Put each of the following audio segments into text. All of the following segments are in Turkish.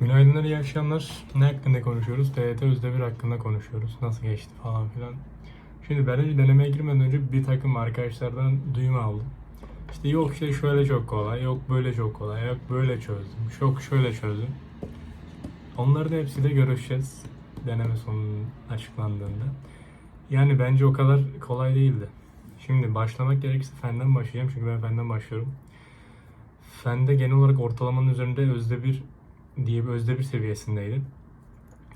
Günaydınlar, iyi akşamlar. Ne hakkında konuşuyoruz? TYT Özdemir hakkında konuşuyoruz. Nasıl geçti falan filan. Şimdi ben önce denemeye girmeden önce bir takım arkadaşlardan duyum aldım. İşte yok işte şöyle çok kolay, yok böyle çok kolay, yok böyle çözdüm, yok şöyle çözdüm. Onların hepsiyle görüşeceğiz deneme sonunun açıklandığında. Yani bence o kadar kolay değildi. Şimdi başlamak gerekirse fenden başlayacağım çünkü ben fenden başlıyorum. Fende genel olarak ortalamanın üzerinde özde bir diye bir özde bir seviyesindeydi.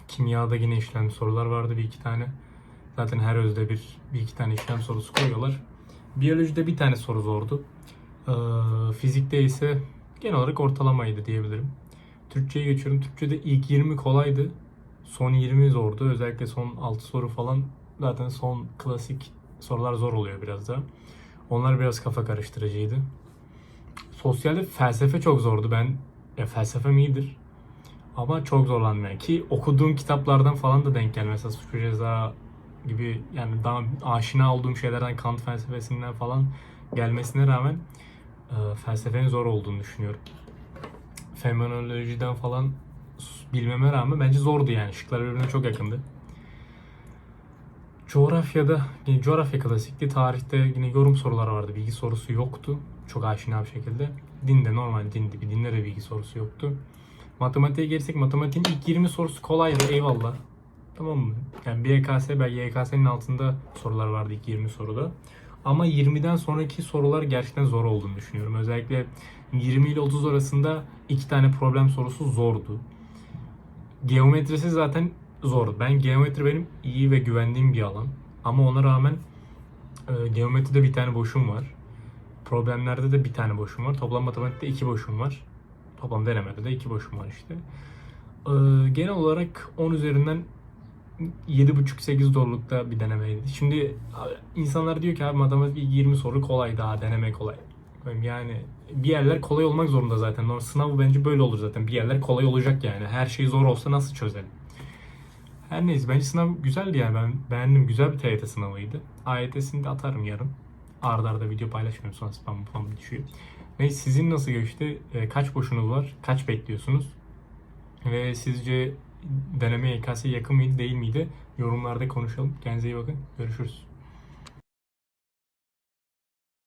Kimyada yine işlem sorular vardı bir iki tane. Zaten her özde bir, bir iki tane işlem sorusu koyuyorlar. Biyolojide bir tane soru zordu. Ee, fizikte ise genel olarak ortalamaydı diyebilirim. Türkçe'ye geçiyorum. Türkçe'de ilk 20 kolaydı. Son 20 zordu. Özellikle son 6 soru falan zaten son klasik sorular zor oluyor biraz da. Onlar biraz kafa karıştırıcıydı. Sosyalde felsefe çok zordu. Ben ya felsefem iyidir. Ama çok zorlandım yani. Ki okuduğum kitaplardan falan da denk geldi. Mesela Suç ve Ceza gibi yani daha aşina olduğum şeylerden Kant felsefesinden falan gelmesine rağmen e, felsefenin zor olduğunu düşünüyorum. Fenomenolojiden falan bilmeme rağmen bence zordu yani. Şıklar birbirine çok yakındı. Coğrafyada, yine coğrafya klasikti. Tarihte yine yorum soruları vardı. Bilgi sorusu yoktu. Çok aşina bir şekilde. Dinde normal dindi. Bir dinle de bilgi sorusu yoktu. Matematiğe gelirsek matematiğin ilk 20 sorusu kolaydı eyvallah. Tamam mı? Yani BKS belki YKS'nin altında sorular vardı ilk 20 soruda. Ama 20'den sonraki sorular gerçekten zor olduğunu düşünüyorum. Özellikle 20 ile 30 arasında iki tane problem sorusu zordu. Geometrisi zaten zor. Ben geometri benim iyi ve güvendiğim bir alan. Ama ona rağmen e, geometride bir tane boşum var. Problemlerde de bir tane boşum var. Toplam matematikte iki boşum var. Toplam denemede de iki boşum var işte. Ee, genel olarak 10 üzerinden 7.5-8 zorlukta bir denemeydi. Şimdi insanlar diyor ki abi matematik ilk 20 soru kolay daha deneme kolay. Yani bir yerler kolay olmak zorunda zaten. Normal Sınavı bence böyle olur zaten. Bir yerler kolay olacak yani. Her şey zor olsa nasıl çözelim? Her neyse bence sınav güzeldi yani. Ben beğendim. Güzel bir TYT sınavıydı. AYT'sini de atarım yarın. Arda arda video paylaşmıyorum sonra spam falan düşüyor. Neyse sizin nasıl geçti? Ee, kaç boşunuz var? Kaç bekliyorsunuz? Ve sizce deneme YKS'ye yakın mıydı değil miydi? Yorumlarda konuşalım. Kendinize iyi bakın. Görüşürüz.